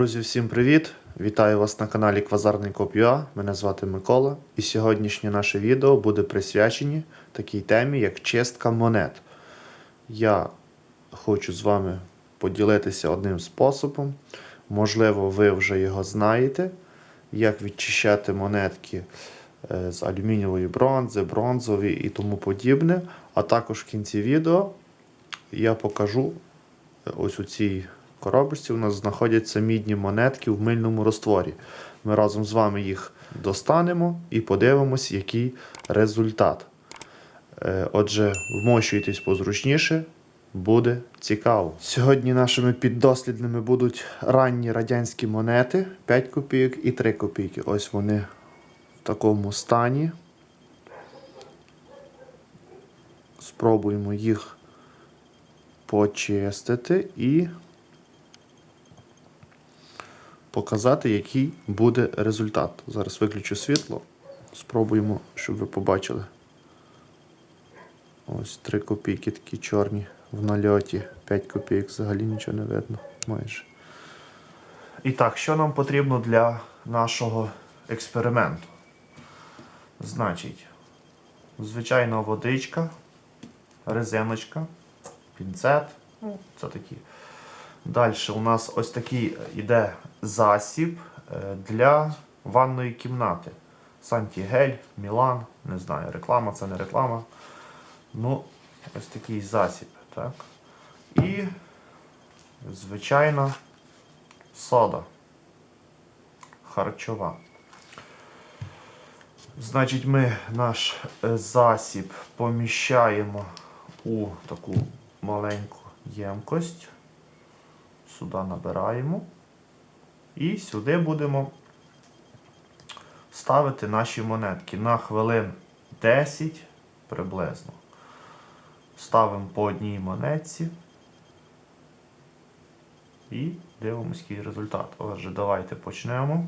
Друзі, всім привіт! Вітаю вас на каналі Квазарний Коп.ua. Мене звати Микола. І сьогоднішнє наше відео буде присвячені такій темі, як чистка монет. Я хочу з вами поділитися одним способом. Можливо, ви вже його знаєте, як відчищати монетки е, з алюмінієвої бронзи, бронзові і тому подібне. А також в кінці відео я покажу е, ось у цій коробочці у нас знаходяться мідні монетки в мильному розтворі. Ми разом з вами їх достанемо і подивимось, який результат. Е, Отже, вмощуйтесь позручніше, буде цікаво. Сьогодні нашими піддослідними будуть ранні радянські монети 5 копійок і 3 копійки. Ось вони в такому стані. Спробуємо їх почистити і показати, який буде результат. Зараз виключу світло. Спробуємо, щоб ви побачили. Ось 3 копійки такі чорні в нальоті. 5 копійок взагалі нічого не видно. Майже. І так, що нам потрібно для нашого експерименту? Значить, звичайна водичка, резиночка, пінцет. Ну, це такі. Далі у нас ось такий іде засіб е, для ванної кімнати. Сантігель, Мілан, не знаю, реклама, це не реклама. Ну, ось такий засіб. Так. І, звичайна сода. Харчова. Значить, ми наш е, засіб поміщаємо у таку маленьку ємкость. Сюди набираємо. І сюди будемо ставити наші монетки на хвилин 10 приблизно. Ставимо по одній монетці. І дивимося, який результат. Отже, давайте почнемо.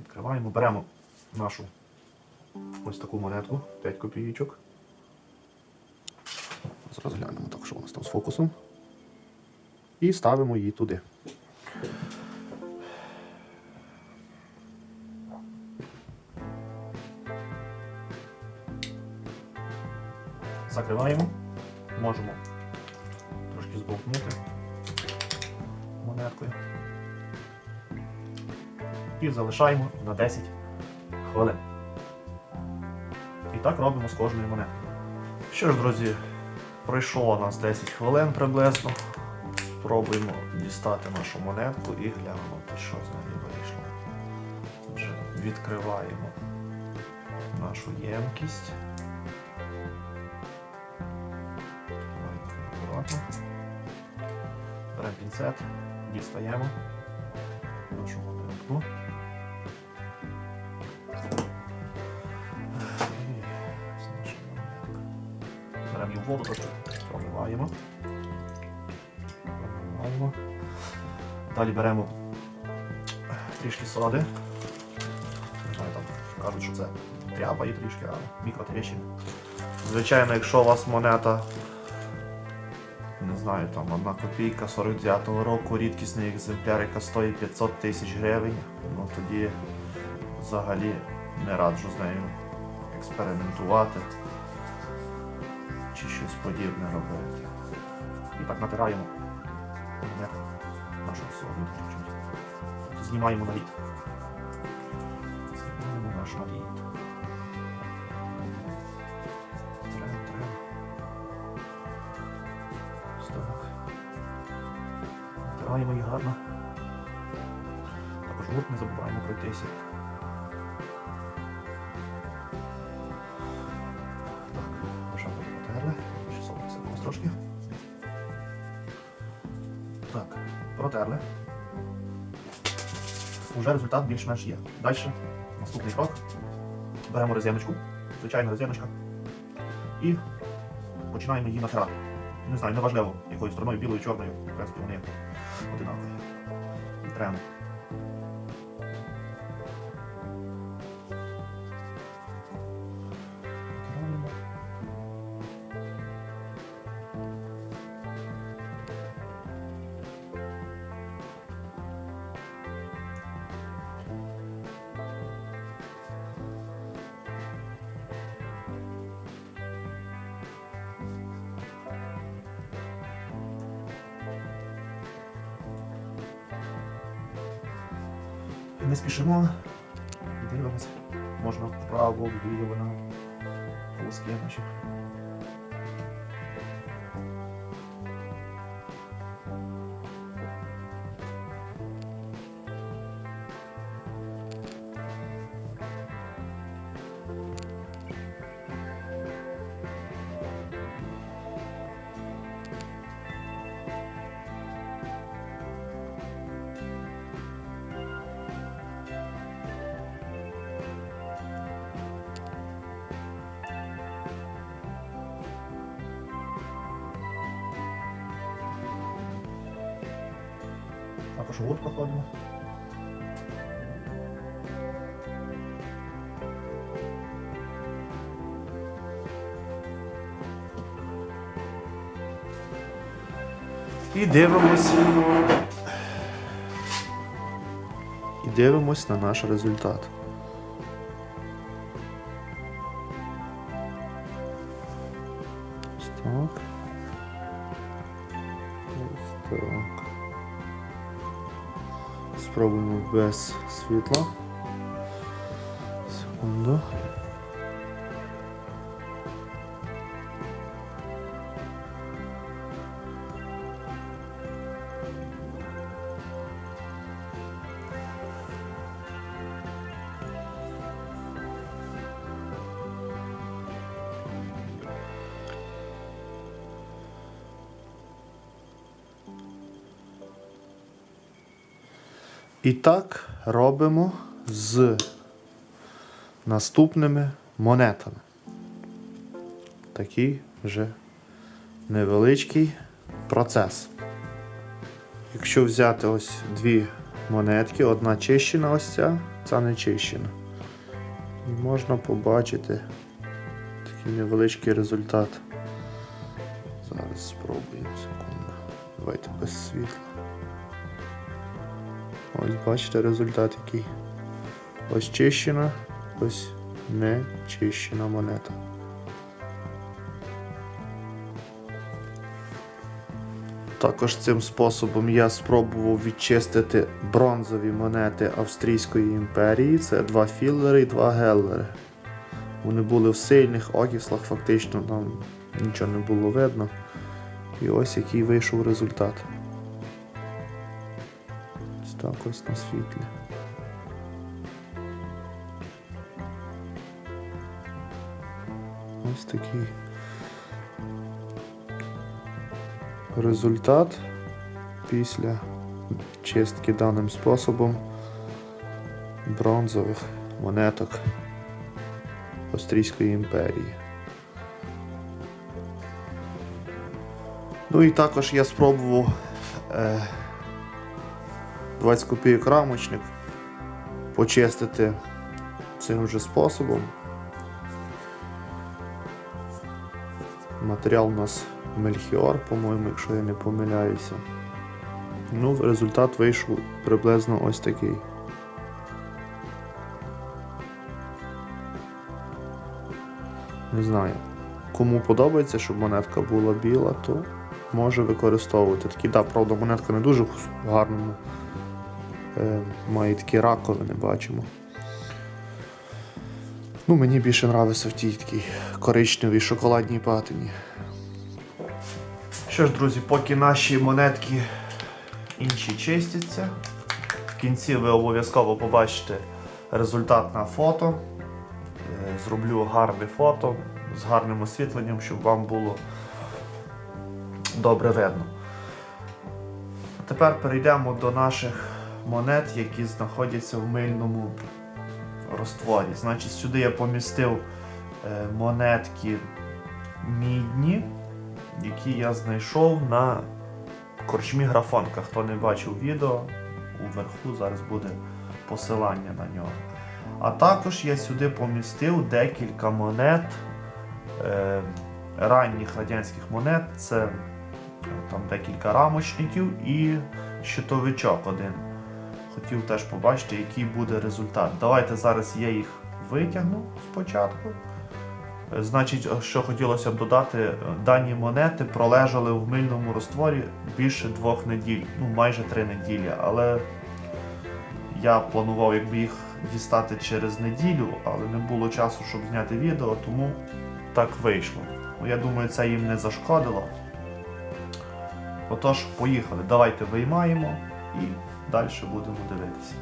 Відкриваємо, беремо нашу ось таку монетку, 5 копійочок. Зараз глянемо так, що у нас там з фокусом. І ставимо її туди. Закриваємо. Можемо трошки збовтнути монеткою. І залишаємо на 10 хвилин. І так робимо з кожною монеткою. Що ж, друзі, пройшло у нас 10 хвилин приблизно. Спробуємо дістати нашу монетку і глянути, що з нею вийшло. Отже, відкриваємо нашу ємкість. Беремо пінцет, дістаємо нашу монетку. Беремо її в воду, промиваємо. Промиваємо. Далі беремо трішки. Не знаю, там кажуть, що це тряпа і трішки, а мікротріщин. Звичайно, якщо у вас монета, не знаю, там одна копійка 49-го року, рідкісний екземпляр, яка стоїть 500 тисяч гривень, ну тоді взагалі не раджу з нею експериментувати чи щось подібне робити. І так натираємо нашу соду чуть-чуть. Знімаємо наліт. Знімаємо наш наліт. Треба, треба. Ось так. Натираємо їх гарно. Також гурт не забуваємо пройтися. Так, ми потерли. Ще солі трошки. Так, протерли. Уже результат більш-менш є. Далі наступний крок. Беремо резиночку, звичайна резиночка, і починаємо її натирати. Не знаю, неважливо, якою стороною, білою, чорною, в принципі, вони одинакові. Тремо. Не спішимо. Дивимося. Можна вправо, вліво на полоски наші. Також гуд проходимо. І дивимось. І дивимось на наш результат. Без світла. Секунду. І так робимо з наступними монетами. Такий вже невеличкий процес. Якщо взяти ось дві монетки, одна чищена, ось ця, ця не чищена. І можна побачити такий невеличкий результат. Зараз спробуємо секунду. Давайте без світла. Ось бачите результат який. Ось чищена, ось не чищена монета. Також цим способом я спробував відчистити бронзові монети Австрійської імперії. Це два філери і два геллери. Вони були в сильних окислах, фактично там нічого не було видно. І ось який вийшов результат. Ось на світлі. Ось такий результат після чистки даним способом бронзових монеток Австрійської імперії. Ну і також я спробував е, 20 копійок рамочник почистити цим же способом. Матеріал у нас Мельхіор, по-моєму, якщо я не помиляюся. Ну, результат вийшов приблизно ось такий. Не знаю. Кому подобається, щоб монетка була біла, то може використовувати. Такі, да, правда, монетка не дуже в гарному. Е, має такі раковини, бачимо. Ну, мені більше подобається в тій такій коричневій шоколадній патині. Що ж, друзі, поки наші монетки інші чистяться, в кінці ви обов'язково побачите результат на фото. Е, Зроблю гарне фото з гарним освітленням, щоб вам було добре видно. Тепер перейдемо до наших монет, які знаходяться в мильному розтворі. Значить, сюди я помістив е, монетки мідні, які я знайшов на корчмі графонка. Хто не бачив відео, уверху зараз буде посилання на нього. А також я сюди помістив декілька монет, е, ранніх радянських монет. Це е, там декілька рамочників і щитовичок один. Хотів теж побачити, який буде результат. Давайте зараз я їх витягну спочатку. Е, Значить, що хотілося б додати, е, дані монети пролежали в мильному розтворі більше двох неділь, ну майже три неділі. Але Я планував якби їх дістати через неділю, але не було часу, щоб зняти відео, тому так вийшло. Ну, Я думаю, це їм не зашкодило. Отож, поїхали. Давайте виймаємо і далі будемо дивитися.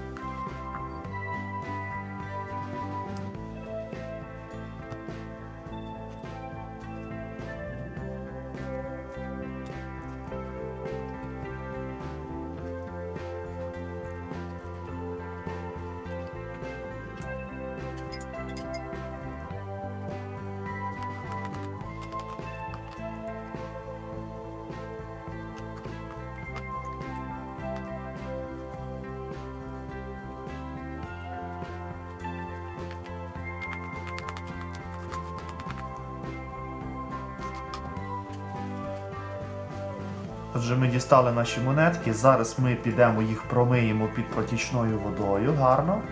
Отже, ми дістали наші монетки. Зараз ми підемо їх промиємо під протічною водою гарно.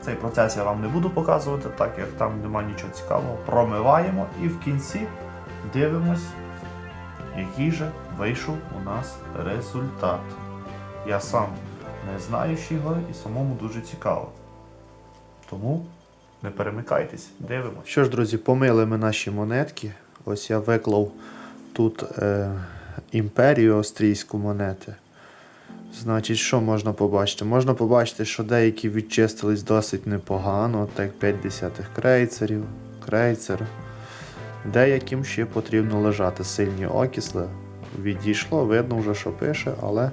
Цей процес я вам не буду показувати, так як там нема нічого цікавого. Промиваємо і в кінці дивимось, який же вийшов у нас результат. Я сам не знаю його і самому дуже цікаво. Тому не перемикайтесь, дивимось. Що ж, друзі, помили ми наші монетки. Ось я виклав тут е, імперію австрійську монети. Значить, що можна побачити? Можна побачити, що деякі відчистились досить непогано, так 5 десятих крейцерів, крейцер. Деяким ще потрібно лежати сильні окисли. Відійшло, видно вже, що пише, але,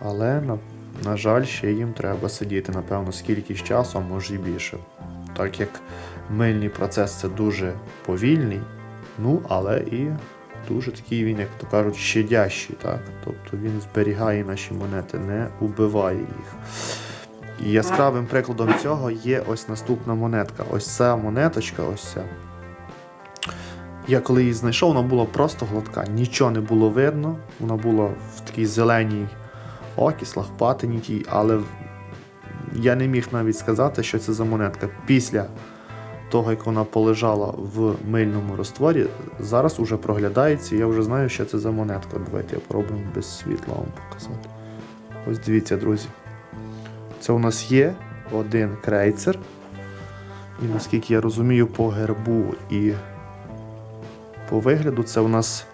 але на, на жаль, ще їм треба сидіти, напевно, скільки часу, а може і більше. Так як мильний процес це дуже повільний, ну, але і дуже такий він, як то кажуть, щадящий, так? Тобто він зберігає наші монети, не убиває їх. І яскравим прикладом цього є ось наступна монетка. Ось ця монеточка, ось ця. Я коли її знайшов, вона була просто гладка, нічого не було видно. Вона була в такій зеленій окислах, патині тій, але я не міг навіть сказати, що це за монетка. Після того, як вона полежала в мильному розтворі, зараз уже проглядається, я вже знаю, що це за монетка. Давайте я пробую без світла вам показати. Ось дивіться, друзі. Це у нас є один крейцер. І наскільки я розумію, по гербу і по вигляду це у нас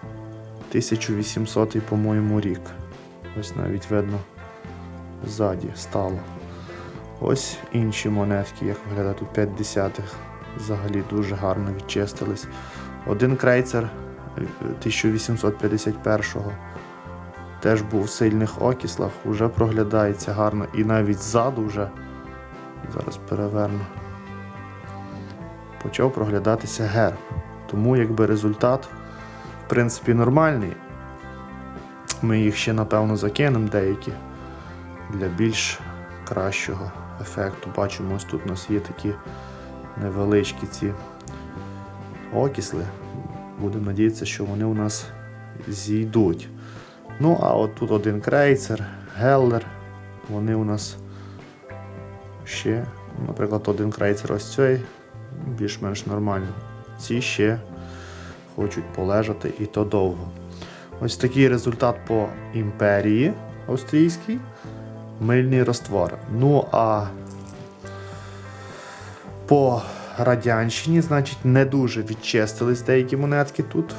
1800, по-моєму, рік. Ось навіть видно ззаді стало. Ось інші монетки, як виглядає тут 5 десятих. Взагалі дуже гарно відчистились. Один крейцер е, 1851-го теж був в сильних окислах, вже проглядається гарно. І навіть ззаду вже, зараз переверну, почав проглядатися герб. Тому якби результат, в принципі, нормальний. Ми їх ще, напевно, закинемо деякі для більш кращого ефекту. Бачимо, ось тут у нас є такі невеличкі ці окисли. Будемо надіятися, що вони у нас зійдуть. Ну, а от тут один крейцер, геллер. Вони у нас ще, наприклад, один крейцер ось цей, більш-менш нормально. Ці ще хочуть полежати і то довго. Ось такий результат по імперії австрійській. Мильний раствор. Ну а по радянщині, значить, не дуже відчистились деякі монетки тут.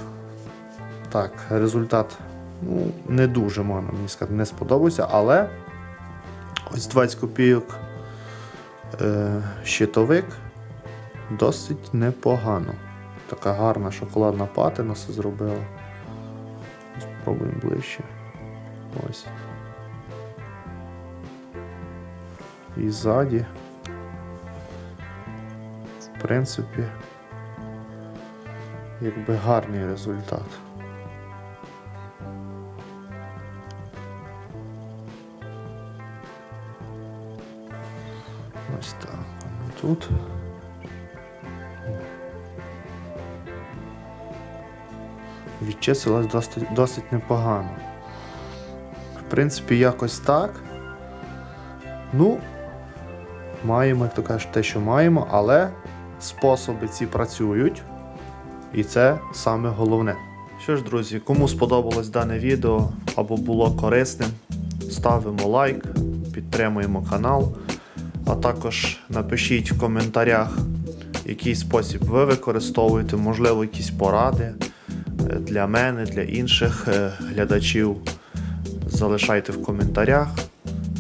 Так, результат ну, не дуже можна мені сказати, не сподобався, але ось 20 копійок е, щитовик досить непогано. Така гарна шоколадна патина все зробила. Спробуємо ближче. Ось. І ззаді. Принципі, якби гарний результат. Ось так. Тут. Відчислилась досить, досить непогано. В принципі, якось так. Ну, маємо, як то кажуть, те, що маємо, але способи ці працюють. І це саме головне. Що ж, друзі, кому сподобалось дане відео або було корисним, ставимо лайк, підтримуємо канал. А також напишіть в коментарях, який спосіб ви використовуєте, можливо, якісь поради е, для мене, для інших е, глядачів. Залишайте в коментарях.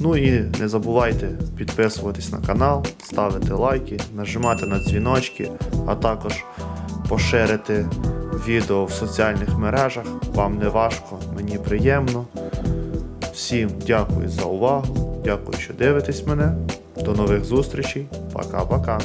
Ну і не забувайте підписуватись на канал, ставити лайки, нажимати на дзвіночки, а також поширити відео в соціальних мережах. Вам не важко, мені приємно. Всім дякую за увагу. Дякую, що дивитесь мене. До нових зустрічей. Пока-пока.